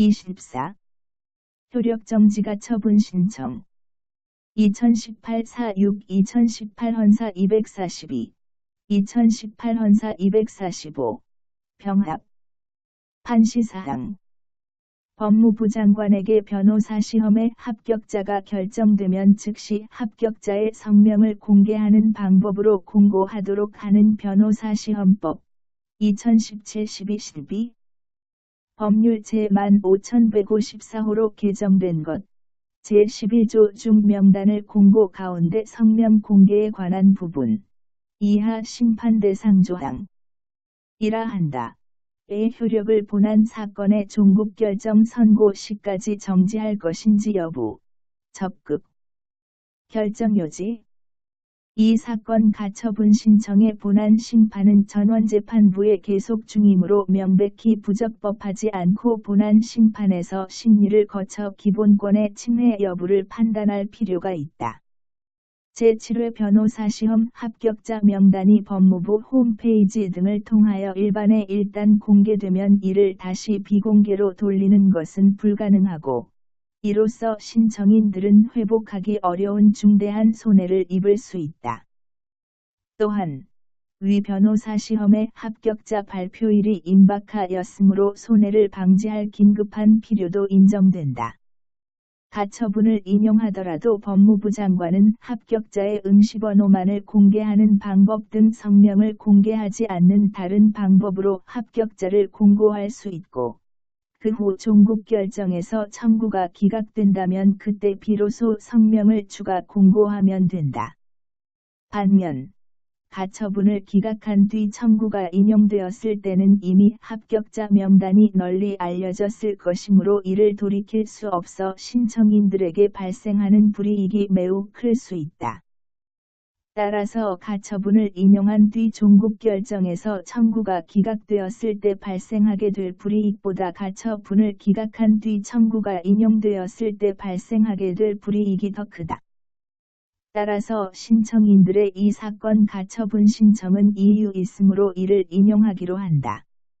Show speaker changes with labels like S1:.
S1: 24. 효력정지가 처분 신청. 2018-46 2018 헌사 242 2018 헌사 245 병합. 판시사항. 법무부 장관에게 변호사 시험에 합격자가 결정되면 즉시 합격자의 성명을 공개하는 방법으로 공고하도록 하는 변호사 시험법. 2017-12-12 법률 제1 5154호로 개정된 것. 제11조 중 명단을 공고 가운데 성명 공개에 관한 부분. 이하 심판 대상 조항. 이라 한다. 의 효력을 본한 사건의 종국 결정 선고 시까지 정지할 것인지 여부. 적극. 결정 요지 이 사건 가처분 신청의 본안 심판은 전원재판부에 계속 중이므로 명백히 부적법하지 않고 본안 심판에서 심리를 거쳐 기본권의 침해 여부를 판단할 필요가 있다. 제7회 변호사 시험 합격자 명단이 법무부 홈페이지 등을 통하여 일반에 일단 공개되면 이를 다시 비공개로 돌리는 것은 불가능하고 이로써 신청인들은 회복하기 어려운 중대한 손해를 입을 수 있다. 또한 위 변호사 시험의 합격자 발표일이 임박하였으므로 손해를 방지할 긴급한 필요도 인정된다. 가처분을 인용하더라도 법무부 장관은 합격자의 응시번호만을 공개하는 방법 등 성명을 공개하지 않는 다른 방법으로 합격자를 공고할 수 있고 그 후 종국 결정에서 청구가 기각된다면 그때 비로소 성명을 추가 공고하면 된다. 반면 가처분을 기각한 뒤 청구가 인용되었을 때는 이미 합격자 명단이 널리 알려졌을 것이므로 이를 돌이킬 수 없어 신청인들에게 발생하는 불이익이 매우 클 수 있다. 따라서 가처분을 인용한 뒤 종국 결정에서 청구가 기각되었을 때 발생하게 될 불이익보다 가처분을 기각한 뒤 청구가 인용되었을 때 발생하게 될 불이익이 더 크다. 따라서 신청인들의 이 사건 가처분 신청은 이유 있으므로 이를 인용하기로 한다.